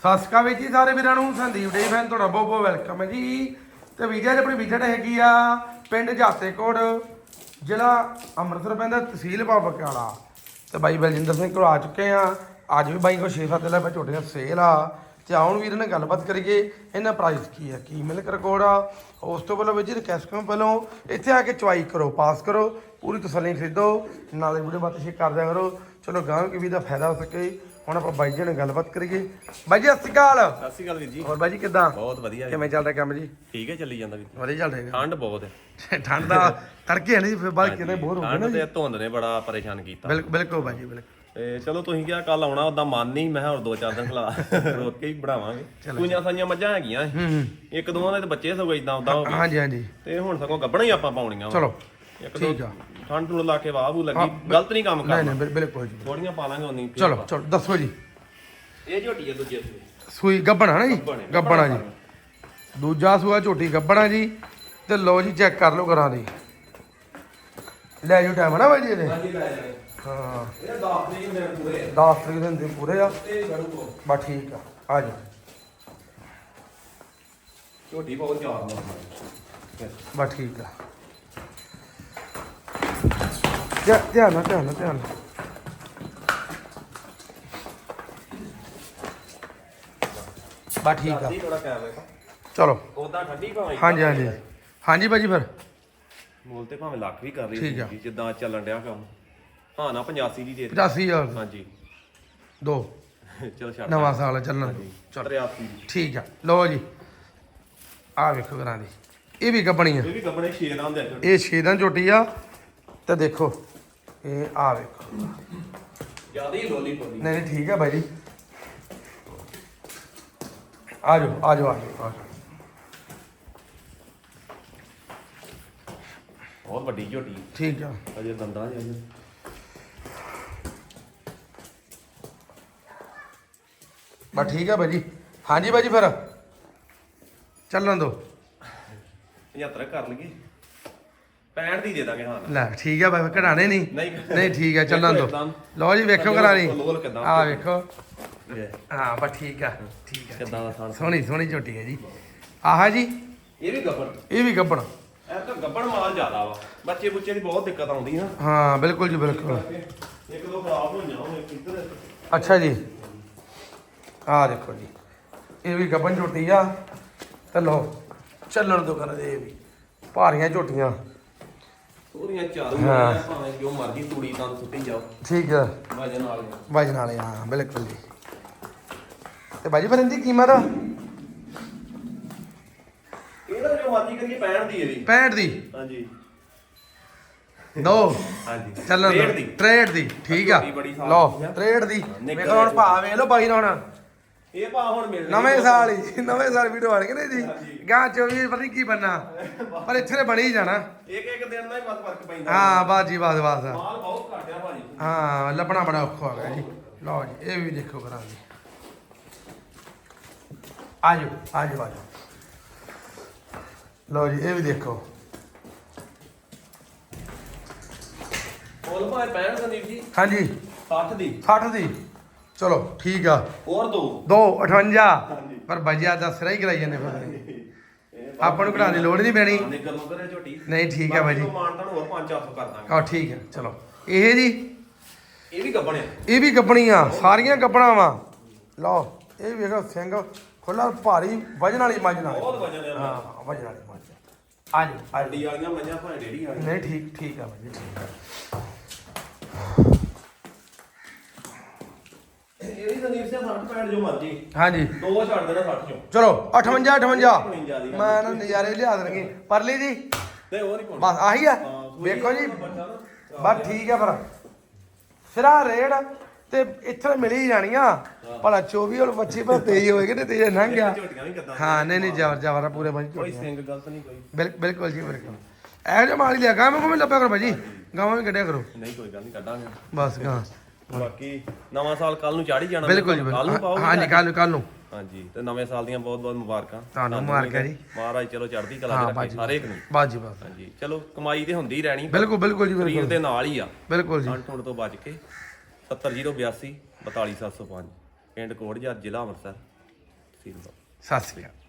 ਸਤਿ ਸ਼੍ਰੀ ਅਕਾਲ ਵੀਰ ਜੀ ਸਾਰੇ ਵੀਰਾਂ ਨੂੰ ਸੰਦੀਪ ਡੇ ਫੈਨ, ਤੁਹਾਡਾ ਬਹੁਤ ਬਹੁਤ ਵੈਲਕਮ ਹੈ ਜੀ। ਤੇ ਵੀਜ਼ਾ ਆਪਣੀ ਵਿਜ਼ਿਟ ਹੈਗੀ ਆ, ਪਿੰਡ ਜਾਸੇਕੋਟ, ਜ਼ਿਲ੍ਹਾ ਅੰਮ੍ਰਿਤਸਰ ਪੈਂਦਾ ਤਹਿਸੀਲ ਬਾਬਕਿਆਲਾ ਤੇ ਬਾਈ ਬਲਜਿੰਦਰ ਸਿੰਘ ਕੋਲ ਆ ਚੁੱਕੇ ਆ। ਅੱਜ ਵੀ ਬਾਈ ਕੋਲ 6-7 ਲੈ ਪਾ ਝੋਟੀਆਂ ਸੇਲ ਆ। ਤੇ ਆਉਣ ਵੀਰ ਨਾਲ ਗੱਲਬਾਤ ਕਰੀਏ, ਇਹਨਾਂ ਪ੍ਰਾਈਸ ਕੀ ਹੈ ਕੀ ਮਿਲਕ ਰਿਕਾਰਡ ਆ। ਉਸ ਤੋਂ ਪਹਿਲਾਂ ਵੀਰ ਜੀ ਰਿਕਵੈਸਟ ਕਰੋ ਪਹਿਲਾਂ, ਇੱਥੇ ਆ ਕੇ ਚੁਆਈ ਕਰੋ ਪਾਸ ਕਰੋ, ਪੂਰੀ ਤਸੱਲੀ ਖਰੀਦੋ। ਨਾਲੇ ਵੀਡੀਓ ਬਾਤ ਸ਼ੇਅਰ ਕਰਦਿਆ ਕਰੋ। ਚਲੋ ਗਾਂ ਕਿ ਵੀ ਦਾ ਫਾਇਦਾ ਹੋ ਸਕੇ। ਹੁਣ ਆਪਾਂ ਬਾਈ ਜੀ ਨਾਲ ਗੱਲਬਾਤ ਕਰੀਏ। ਬਾਈ ਜੀ ਸਤਿ ਸ਼੍ਰੀ ਅਕਾਲ। ਸਤਿ ਸ਼੍ਰੀ ਅਕਾਲ ਵੀਰ ਜੀ। ਹੋਰ ਬਾਈ ਜੀ ਕਿੱਦਾਂ? ਬਹੁਤ ਵਧੀਆ ਜੀ। ਕਿਵੇਂ ਚੱਲਦਾ ਕੰਮ ਜੀ? ਠੀਕ ਹੈ ਚੱਲੀ ਜਾਂਦਾ ਵੀਰ ਵਧੀਆ ਚੱਲ ਰਿਹਾ ਠੰਡ ਬਹੁਤ ਹੈ। ਠੰਡ ਦਾ ਤੜਕੇ ਹੈ ਨਹੀਂ ਫਿਰ ਬਾਅਦ ਕਿਤੇ ਬਹੁਤ ਹੋ ਗਿਆ ਨਾ ਠੰਡ ਤੇ ਧੁੰਦ ਨੇ ਬੜਾ ਪਰੇਸ਼ਾਨ ਕੀਤਾ। ਬਿਲਕੁਲ ਬਿਲਕੁਲ ਬਾਈ ਜੀ ਬਿਲਕੁਲ। ਤੇ ਚਲੋ ਤੁਸੀਂ ਕਿਹਾ ਕੱਲ ਆਉਣਾ ਉਦਾਂ ਮਨ ਨਹੀਂ ਮੈਂ ਕਿਹਾ ਹੋਰ ਦੋ ਚਾਰ ਦਿਨ ਖਲਾ ਰੋਕ ਕੇ ਹੀ ਬਣਾਵਾਂਗੇ। ਕੁਈਆਂ ਸਾਈਆਂ ਮੱਝਾਂ ਹੈਗੀਆਂ। ਹੂੰ ਹੂੰ। ਇੱਕ ਦੋਵਾਂ ਦੇ ਤਾਂ ਬੱਚੇ ਸਗੋਂ ਇਦਾਂ ਉਦਾਂ ਹੋ ਗਏ। ਹਾਂਜੀ ਹਾਂਜੀ। ਤੇ ਹੁਣ ਸਗੋਂ ਗੱਬਣਾ ਹੀ ਆਪਾਂ ਪਾਉਣੀਆਂ। ਵਾ। ਚਲੋ। ਇੱਕ ਦੋ ਠੀਕ ਆ। ਠੰਡ ਨੂੰ ਲਾ ਕੇ ਵਾਹ ਬੂ ਲੱਗੀ ਗਲਤ ਨਹੀਂ ਕੰਮ ਨਹੀਂ ਕਰਨਾ। ਨਹੀਂ ਬਿਲ- ਬਿਲਕੁਲ ਜੀ। ਥੋੜੀਆਂ ਪਾ ਲਾਂਗੇ ਉਨੀ ਚਲੋ ਚਲੋ ਦੱਸੋ ਜੀ। ਇਹ ਝੋਟੀ ਹੈ ਦੂਜੇ ਸੂਏ ਸੂਈ ਗੱਬਣਾ ਨਾ ਜੀ? ਗੱਭਣ ਹੈ, ਗੱਬਣਾ ਜੀ। ਦੂਜਾ ਸੂਆ ਝੋਟੀ ਗੱਬਣਾ ਜੀ। ਤੇ ਲਓ ਜੀ ਚੈੱਕ ਕਰ ਲਓ ਕਰਾਂ ਦੀ। ਲੈ ਜੋ ਟਾਈਮ ਹੈ ਨਾ ਬਾਈ ਜੀ ਇਹਦੇ। ਹਾਂਜੀ ਲੈ ਜਾਣੇ ਹਾਂ। ਇਹ 10 ਤਰੀਕ ਦਿਨ ਪੂਰੇ 10 ਤਰੀਕ ਦੇ ਦਿਨ ਪੂਰੇ ਆ। ਤੇ ਬਸ ਠੀਕ ਆ। ਆ ਜਾਓ। ਝੋਟੀ ਬਹੁਤ ਚਾਰ ਬਸ ਠੀਕ ਆ। ਧਿਆ- ਧਿਆਨ ਨਾਲ ਧਿਆਨ ਨਾਲ ਧਿਆਨ ਨਾਲ ਬਸ ਠੀਕ ਆ। ਥੋੜਾ ਚਲੋ। ਉਦਾਂ ਠੰਡੀ ਭਾਵੇਂ ਹਾਂਜੀ ਹਾਂਜੀ। ਹਾਂਜੀ ਭਾਜੀ ਫਿਰ। ਮੋਲ ਤੇ ਭਾਵੇਂ ਲੱਖ ਵੀ ਕਰ ਰਹੀ ਆ। ਸੀ ਜਿੱਦਾਂ ਚੱਲਣ ਡਿਆ ਕੰਮ। ਹਾਂ ਨਾ 85 ਦੀ ਦੇ ਦੇ 85000 ਹਾਂਜੀ। ਦੋ। ਚਲੋ ਛੱਡ ਨਵਾਂ ਸਾਲ ਚੱਲਣਾ। ਚਲੋ। 83 ਦੀ ਠੀਕ ਆ। ਲਓ ਜੀ। ਆ ਵੇਖੋ ਘਰਾਂ ਦੀ। ਇਹ ਵੀ ਗੱਬਣੀ ਆ ਇਹ ਵੀ ਕੱਪੜੇ 6 ਦਾ ਹੁੰਦੇ ਆ। ਇਹ ਛੇਦਾਂ ਝੋਟੀ ਆ। ਤੇ ਦੇਖੋ ਇਹ ਆ ਵੇਖੋ। ਜ਼ਿਆਦਾ ਹੀ ਲੋਲੀ ਪੋਲੀ। ਨਹੀਂ ਨਹੀਂ ਠੀਕ ਆ ਬਾਈ ਜੀ। ਆ ਜਾਓ ਆ ਜਾਓ ਆ ਜਾਓ ਆ ਜਾਓ। ਬਹੁਤ ਵੱਡੀ ਝੋਟੀ। ਠੀਕ ਆ। ਅਜੇ ਦੰਦਾਂ ਜੇ ਅਜੇ ਬਸ ਠੀਕ ਆ ਬਾਈ ਜੀ। ਹਾਂਜੀ ਬਾਈ ਜੀ ਫਿਰ। ਚੱਲਣ ਦੋ। 75 ਕਰ ਲਈਏ 65 ਦੀ ਦੇ ਦਾਂਗੇ ਹਾਂ। ਲੈ ਠੀਕ ਆ ਬਾਈ ਕਢਾਣੇ ਨਹੀਂ। ਨਹੀਂ। ਨਹੀਂ ਠੀਕ ਆ ਚੱਲਣ ਦੋ। ਇੱਕਦਮ। ਲਓ ਜੀ ਵੇਖੋ ਘਰਾਂ ਦੀ ਲੋਲ ਕਿਦਾਂ? ਆ ਵੇਖੋ। ਹਾਂ ਬਸ ਠੀਕ ਆ ਠੀਕ ਆ ਕਿਦਾਂ ਦਾ ਥਾਣ? ਸੋਹਣੀ ਸੋਹਣੀ ਝੋਟੀ ਹੈ ਜੀ। ਆਹਾ ਜੀ ਇਹ ਵੀ ਗੱਬੜ ਇਹ ਵੀ ਗੱਬਣ। ਇਹ ਤਾਂ ਗੱਬੜ ਮਾਲ ਜ਼ਿਆਦਾ ਵਾ। ਬੱਚੇ ਬੁੱਚੇ ਦੀ ਬਹੁਤ ਦਿੱਕਤ ਆਉਂਦੀ ਨਾ ਹਾਂ ਬਿਲਕੁਲ ਜੀ ਬਿਲਕੁਲ। ਇੱਕ ਦੋ ਖਰਾਬ ਹੋਈਆਂ ਹੁਣ ਇੱਕ ਇੱਧਰ। ਅੱਛਾ ਜੀ। ਆ ਦੇਖੋ ਜੀ ਇਹ ਵੀ ਗੱਬਣ ਝੋਟੀ ਆ। ਤੇ ਲਓ ਚੱਲਣ ਦੋ ਕਰ ਇਹ ਵੀ। ਭਾਰੀਆਂ ਝੋਟੀਆਂ। ਉਹਦੀਆਂ ਚਾਰੂ ਹਾਂ। ਆ ਭਾਵੇਂ ਜੋ ਮਰਜ਼ੀ ਤੂੜੀ ਤਾਂ ਸੁੱਟੀ ਜਾਓ। ਠੀਕ ਆ। ਵਜਨ ਵਾਲੀਆਂ ਵਜਨ ਵਾਲੇ ਹਾਂ ਬਿਲਕੁਲ ਜੀ। ਤੇ ਬਾਜੀ ਫਿਰ ਇਹਦੀ ਕੀਮਤ? ਇਹਦਾ ਜੋ ਮਰਜ਼ੀ ਕਰੀਏ 65 ਦੀ ਇਹਦੀ 65 ਦੀ? ਹਾਂਜੀ। ਦੋ? ਹਾਂਜੀ। ਚੱਲਣ ਦੋ ਦੀ। ਟ੍ਰੇਡ ਦੀ ਠੀਕ ਆ। ਝੋਟੀ ਬੜੀ ਸਾਫ਼ ਲਓ। ਟ੍ਰੇਡ ਦੀ। ਨਿੱਕਰ ਵੇਖੋ ਹੁਣ ਦੀ ਭਾ ਵੇਖ ਲਓ ਬਾਈ ਦਾ ਹੁਣ। ਇਹ ਭਾ ਹੁਣ ਮਿਲ ਨਵੇਂ ਸਾਲ ਹੀ ਨਵੇਂ ਸਾਲ ਵੀਡੀਓ ਆਣਗੇ ਨੇ ਜੀ ਗਾਂ 24 ਪਤਾ ਕੀ ਬੰਨਾ ਪਰ ਇੱਥੇ ਤੇ ਬਣੀ ਜਾਣਾ। ਇੱਕ ਇੱਕ ਦਿਨ ਦਾ ਹੀ ਮਤ ਫ਼ਰਕ ਪੈਂਦਾ। ਹਾਂ ਬਾਜੀ ਬਾਸ ਬਾਸ ਮਾਲ ਬਹੁਤ ਘਟਿਆ ਭਾਜੀ। ਹਾਂ ਲੱਭਣਾ ਬੜਾ ਔਖਾ ਹੋ ਗਿਆ ਜੀ। ਲਓ ਜੀ ਇਹ ਵੀ ਦੇਖੋ ਕਰਾਂਗੇ ਆਜੋ ਆਜੋ ਆਜੋ। ਲਓ ਜੀ ਇਹ ਵੀ ਦੇਖੋ। ਬੋਲ ਭਾਵੇਂ 65 ਸੰਦੀਪ ਜੀ ਹਾਂਜੀ। 60 ਦੀ। 60 ਦੀ। ਚਲੋ ਠੀਕ ਆ। ਹੋਰ ਦੋ। 2 58 ਪਰ ਬਜਿਆ ਦਾ ਸਿਰਾ ਹੀ ਕਰਾਈ ਜਾਂਦੇ ਫਿਰ ਆਪਾਂ ਨੂੰ ਘਟਾਉਣ ਦੀ ਲੋੜ ਨਹੀਂ ਪੈਣੀ। ਨਿਕਲ ਝੋਟੀ। ਨਹੀਂ ਠੀਕ ਆ ਮਾਨ ਤੁਹਾਨੂੰ ਹੋਰ 5-400 ਕਰ ਦਾਂਗੇ। ਆ ਠੀਕ ਹੈ ਚਲੋ। ਇਹ ਜੀ? ਇਹ ਵੀ ਗੱਬਣਿਆ। ਇਹ ਵੀ ਗੱਬਣੀਆਂ ਸਾਰੀਆਂ ਗੱਬਣਾ ਵਾ। ਲਓ ਇਹ ਵੇਖੋ ਸਿੰਘ ਖੁੱਲਾ ਭਾਰੀ ਵਜਨ ਵਾਲੀ ਮੱਝ ਨਾਲ। ਬਹੁਤ ਵਜਨ ਆ ਹਾਂ ਵਜਨ ਵਾਲੀ ਮੱਝ। ਆ ਜੀ ਆ ਅੱਡੀ ਵਾਲੀਆਂ ਮੱਝਾਂ ਭਾਵੇਂ ਡੇੜੀ ਵਾਲੀਆਂ। ਨਹੀਂ ਠੀਕ ਠੀਕ ਆ ਬਾਜੀ ਠੀਕ ਆ। ਇਹ ਵੀ ਸੰਦੀਪ ਸਿੰਘ 60 ਪੈਣ ਜੋ ਮਰਜ਼ੀ। ਹਾਂਜੀ। ਦੋ ਛੱਡ ਦੇਣਾ 60 ਚੋਂ। ਚਲੋ 58 58 58 ਦੀ। ਮੈਂ ਨਾ ਨਜ਼ਾਰੇ ਲਿਆ ਦੇਣਗੇ। ਪਰਲੀ ਜੀ। ਤੇ ਹੋਰ ਹੀ ਕੋਣ ਬਸ ਆਹੀ ਆ। ਵੇਖੋ ਜੀ। ਬਸ ਠੀਕ ਆ ਫਿਰ। ਸਿਰਾ ਰੇਡ ਤੇ ਇੱਥੇ ਮਿਲ ਹੀ। ਜਾਣੀਆਂ ਭਲਾ 24 ਔਰ 25 ਪਰ ਤੇਜ਼ ਹੋਏਗੇ ਤੇ ਤੇਜ਼ ਲੰਘ ਗਿਆ। ਹਾਂ ਨਹੀਂ ਨਹੀਂ ਜਵਰ ਜਵਰ ਆ ਪੂਰੇ ਭਾਜੀ ਕੋਈ। ਸਿੰਘ ਗਲਤ ਨਹੀਂ ਕੋਈ। ਬਿਲ- ਬਿਲਕੁਲ ਜੀ ਬਿਲਕੁਲ। ਇਹੋ ਜਿਹਾ ਮਾਲ ਲਿਆ। ਗਾਂ ਮੈਂ ਲੱਭਿਆ ਕਰੋ ਭਾਜੀ ਗਾਵਾਂ ਵੀ ਕੱਢਿਆ ਕਰੋ। ਨਹੀਂ ਕੋਈ ਗੱਲ ਨਹੀਂ ਕੱਢਾਂਗੇ। ਬਸ ਗਾਂ ਬਾਕੀ ਨਵਾਂ ਸਾਲ ਕੱਲ ਨੂੰ ਚੜ ਹੀ ਜਾਣਾ ਬਿਲਕੁਲ ਜੀ ਕੱਲ ਨੂੰ ਬਿਲਕੁਲ। ਪਾਓਗੇ ਹਾਂਜੀ ਕੱਲ ਨੂੰ ਕੱਲ ਨੂੰ। ਹਾਂਜੀ ਤੇ ਨਵੇਂ ਸਾਲ ਦੀਆਂ ਬਹੁਤ ਬਹੁਤ ਮੁਬਾਰਕਾਂ। ਤੁਹਾਨੂੰ ਮੁਬਾਰਕਾਂ ਜੀ। ਮਹਾਰਾਜ ਚਲੋ ਚੜ੍ਹਦੀ ਕਲਾ ਚ ਰੱਖੇ ਬਾਜੀ ਸਾਰੇ ਇੱਕ ਨੂੰ। ਬਾਜੀ ਬਸ ਹਾਂਜੀ ਚਲੋ ਕਮਾਈ ਤੇ ਹੁੰਦੀ ਹੀ ਰਹਿਣੀ ਬਿਲਕੁਲ ਬਿਲਕੁਲ ਜੀ ਸਰੀਰ ਬਿਲਕੁਲ। ਦੇ ਨਾਲ ਹੀ ਆ। ਬਿਲਕੁਲ ਜੀ। ਠੁੰਡ ਤੋਂ ਬਚ ਕੇ 70082 42705 ਪਿੰਡ ਕੋੜਜਾ ਜ਼ਿਲ੍ਹਾ ਅੰਮ੍ਰਿਤਸਰ। ਸਤਿ ਸ਼੍ਰੀ ਅਕਾਲ।